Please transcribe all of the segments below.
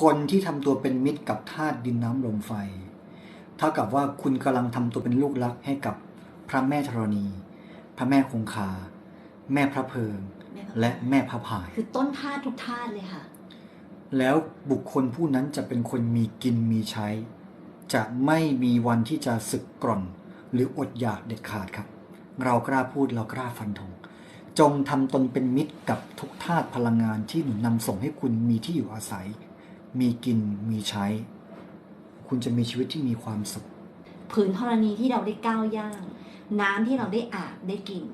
คนที่ทำตัวเป็นมิตรกับธาตุดินน้ำลมไฟ เท่ากับว่าคุณกำลังทำตัวเป็นลูกรักให้กับพระแม่ธรณี พระแม่คงคา แม่พระเพิง และแม่พระพาย คือต้นท่าทุกท่าเลยค่ะ แล้วบุคคลผู้นั้นจะเป็นคนมีกินมีใช้ จะไม่มีวันที่จะสึกกร่อน หรืออดอยากเด็ดขาดครับ เรากล้าพูดเรากล้าฟันธงจงทำตนเป็นมิตรกับทุกธาตุพลังงานที่หนุนนำส่งให้คุณมีที่อยู่อาศัย มีกินมีใช้ คุณจะมีชีวิตที่มีความสุขผืนธรณีที่เราได้ก้าวย่าง น้ำที่เราได้อาบได้กิน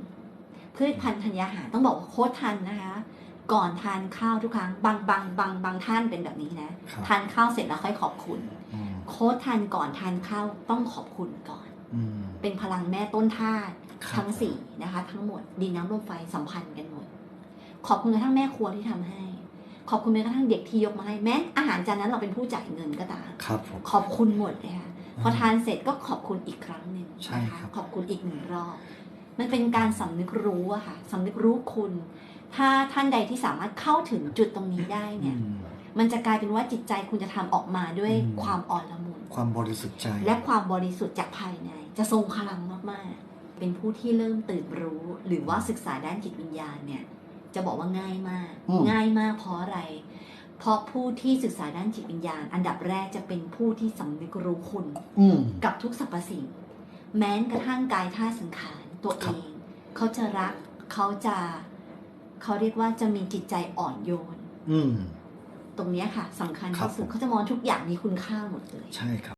พืชพันธุ์ธัญญาหารต้องบอกว่าโค้ดทันนะคะ ก่อนทานข้าวทุกครั้งบางบางบางบางท่านเป็นแบบนี้นะครับทานข้าวเสร็จแล้วค่อยขอบคุณอืมโค้ดทันก่อนทานข้าวต้องขอบคุณก่อนอืมเป็นพลังแม่ต้นธาตุครับทั้งสี่นะคะ ทั้งหมดดินน้ำลมไฟสัมพันธ์กันหมด ขอบคุณกระทั่งแม่ครัวที่ทำให้ ขอบคุณแม้กระทั่งเด็กที่ยกมาให้แม้อาหารจานนั้นเราเป็นผู้จ่ายเงินก็ตามครับผมขอบคุณหมดเลยค่ะพอทานเสร็จก็ขอบคุณอีกครั้งหนึ่งใช่นะครัคะบขอบคุณอีกหนึ่งรอบ มันเป็นการสำนึกรู้อะค่ะสำนึกรู้คุณ ถ้าท่านใดที่สามารถเข้าถึงจุดตรงนี้ได้อืเนี่ยมมันจะกลายเป็นว่าจิตใจคุณจะทำออกมาด้วยอืมความอ่อนละมุนความบริสุทธิ์ใจ และความบริสุทธิ์จากภายใน จะทรงพลังมากๆ เป็นผู้ที่เริ่มตื่นรู้ หรือว่าศึกษาด้านจิตวิญญาณเนี่ย จะบอกว่าง่ายมากอืมง่ายมากเพราะอะไร เพราะผู้ที่ศึกษาด้านจิตวิญญาณ อันดับแรกจะเป็นผู้ที่สำนึกรู้คุณอืมกับทุกสรรพสิ่ง แม้กระทั่งกายท่าตุสังขารตัวครัเอบงเขาจะรักเขาจะเขาเรียกว่าจะมีจิตใจอ่อนโยนอืมตรงเนี้ยค่ะสำคัญครับที่สุดผมเขาจะมองทุกอย่างมีคุณค่าหมดเลยใช่ครับ